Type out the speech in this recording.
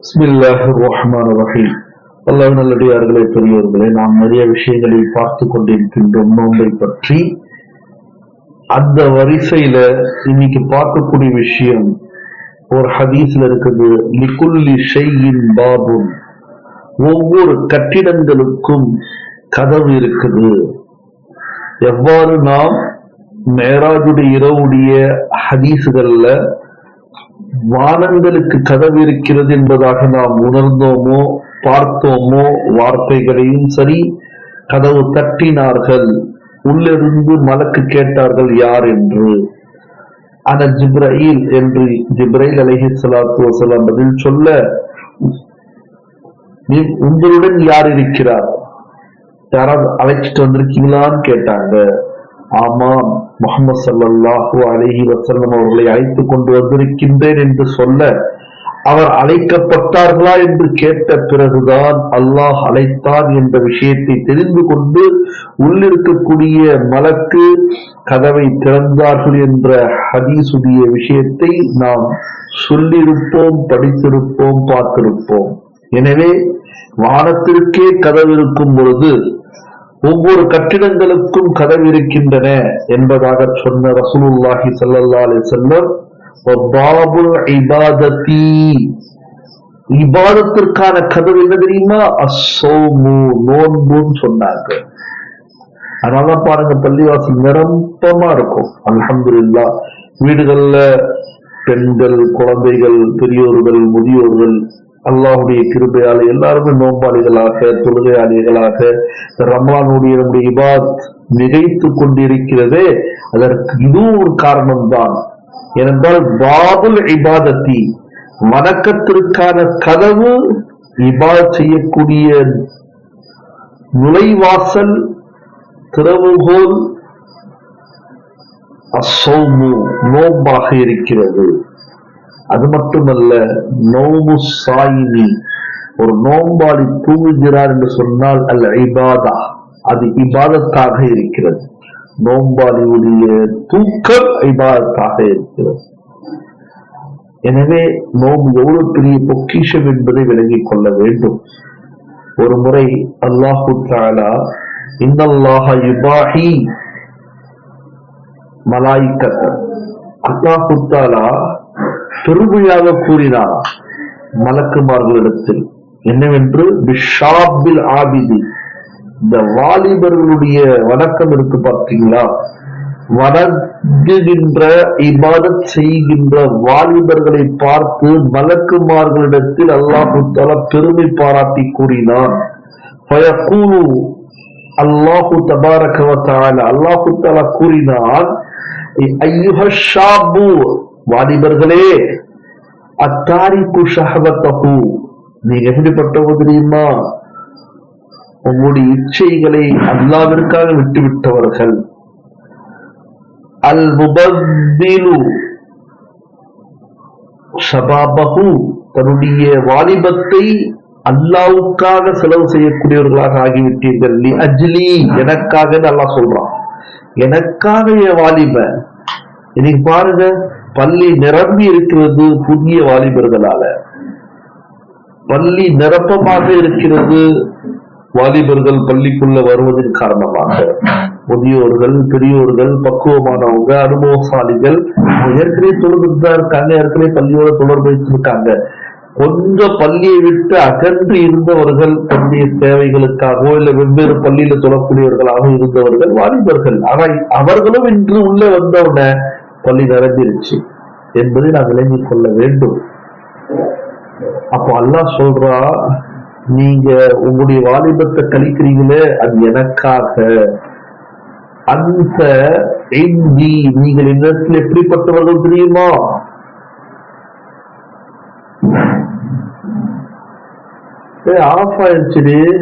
ரஹ்மான் ரஹீம் அல்லாஹ் நல்லடியார்களே பெரியவர்களே நாம் நிறைய விஷயங்களை பார்த்து கொண்டிருக்கின்றோம். நோன்பை பற்றி அந்த வரிசையில இன்னைக்கு பார்க்கக்கூடிய விஷயம் ஒரு ஹதீஸ்ல இருக்குது. லிகுல்லி ஷெய்யின் பாபும் ஒவ்வொரு கட்டிடங்களுக்கும் கதவு இருக்குது. எவ்வாறு நாம் மேராஜுடைய இரவுடைய ஹதீஸுகள்ல வானங்களுக்கு கதவு இருக்கிறது என்பதாக நாம் உணர்ந்தோமோ பார்த்தோமோ வார்த்தைகளையும் சரி கதவு தட்டினார்கள். உள்ளிருந்து மலக்கு கேட்டார்கள் யார் என்று? அன ஜிப்ரயில் என்று ஜிப்ரைல் அலஹி சலாத்து வசலாம் பதில் சொல்ல "நீ- உங்களுடன் யார் இருக்கிறார்? யாராவது அழைச்சிட்டு வந்திருக்கீங்களான்னு கேட்டாங்க. ஆமாம் முகமது சல்லாஹு அலஹி வசல்லம் அவர்களை அழைத்துக் கொண்டு வந்திருக்கின்றேன் என்று சொல்ல அவர் அழைக்கப்பட்டார்களா என்று கேட்ட பிறகுதான் அல்லாஹ் அழைத்தான் என்ற விஷயத்தை தெரிந்து கொண்டு உள்ளிருக்கக்கூடிய மலக்கு கதவை திறந்தார்கள் என்ற ஹதீசுடைய விஷயத்தை நாம் சொல்லியிருப்போம் படித்திருப்போம் பார்த்திருப்போம். எனவே வானத்திற்கே கதவு இருக்கும் பொழுது ஒவ்வொரு கட்டிடங்களுக்கும் கதவு இருக்கின்றன என்பதாக சொன்ன ரசூலுல்லாஹி ஸல்லல்லாஹு அலைஹி வஸல்லம் இபாதத்தி. இபாதத்திற்கான கதவு என்ன தெரியுமா? அசோமு நோன்புன்னு சொன்னாங்க அதனால பாருங்க பள்ளிவாசல் நிரம்பமா இருக்கும். அல்ஹம்துலில்லாஹ் வீடுகள்ல பெண்கள் குழந்தைகள் பெரியோர்கள் முதியோர்கள் அல்லாஹுடைய கிருபையால் எல்லாருமே நோம்பாளிகளாக தொழுகையாளிகளாக ரமலானுடைய நம்முடைய இபாத் நிகழ்த்து கொண்டிருக்கிறதே அதற்கு இதுவும் ஒரு காரணம்தான். ஏனென்றால் பாபுல் இபாதத்தி வணக்கத்திற்கான கதவு இபா செய்யக்கூடிய நுழைவாசல் திறவுகோல் அசௌமு நோம்பாக இருக்கிறது. அது மட்டுமல்ல நோம்பு சாயினி ஒரு நோம்பாளி தூங்குகிறார் என்று சொன்னால் அல்ல இபாதா. அது இபாதத்தாக இருக்கிறது. நோம்பாளியுடைய தூக்கம் இபாதத்தாக இருக்கிறது. எனவே நோம்பு எவ்வளவு பெரிய பொக்கிஷம் என்பதை விளங்கிக் கொள்ள வேண்டும். ஒரு முறை அல்லாஹு தாலா இன்னல்லாஹ யுபாஹி. மலாய்க்கத்த. அல்லாஹு தாலா பெருமையாக கூறினார். மலக்குமார்களிடத்தில் என்னவென்று? பிஷாபில் ஆபிதி. இந்த வாலிபர்களுடைய வணக்கம் இருக்கு பார்த்தீங்களா? வணங்குகின்ற இபாதத் செய்கின்ற வாலிபர்களை பார்த்து மலக்குமார்களிடத்தில் அல்லாஹு பெருமை பாராட்டி கூறினான். அல்லாஹு தபாரகவத்தால அல்லாஹு தஆலா கூறினான் ஐயுஹ ஷாபு. வாலிபர்களே அத்தாரிப்பு ஷஹவத்தஹு. நீங்க எப்படிப்பட்டவங்க தெரியுமா? உங்களுடைய இச்சைகளை அல்லாவிற்காக விட்டுவிட்டவர்கள். அல் முபத்திலு ஷபாபஹு. தன்னுடைய வாலிபத்தை அல்லாவுக்காக செலவு செய்யக்கூடியவர்களாக ஆகிவிட்டீர்கள். லி அஜ்லி எனக்காக அல்லாஹ் சொல்றான். எனக்காக என் வாலிப இன்னைக்கு பாருங்க பள்ளி நிரம்பி இருக்கிறது புதிய வாலிபர்களால. பள்ளி நிரப்பமாக இருக்கிறது வாலிபர்கள் பள்ளிக்குள்ள வருவதன் காரணமாக. முதியோர்கள் பெரியோர்கள் பக்குவமானவங்க அனுபவசாலிகள் ஏற்கனவே தொழுதுட்டு தான் இருக்காங்க ஏற்கனவே பள்ளியோட தொடர்பு வைத்திருக்காங்க. கொஞ்சம் பள்ளியை விட்டு அகன்று இருந்தவர்கள் பள்ளிய தேவைகளுக்காகவோ இல்ல வெவ்வேறு பள்ளியில தொடக்கூடியவர்களாக இருந்தவர்கள் வாலிபர்கள். ஆனா அவர்களும் இன்று உள்ள வந்தவுடனே பள்ளி நிறைஞ்சிருச்சு என்பதை நான் விளங்கிக் கொள்ள வேண்டும். அப்போ அல்லாஹ் சொல்றா நீங்க உங்களுடைய வாலிபத்தை கழிக்கிறீங்களே அது எனக்காக. அந்த நீங்கள் இடத்தில் எப்படிப்பட்டவர்கள் தெரியுமா? ஆஃப் ஆயிடுச்சு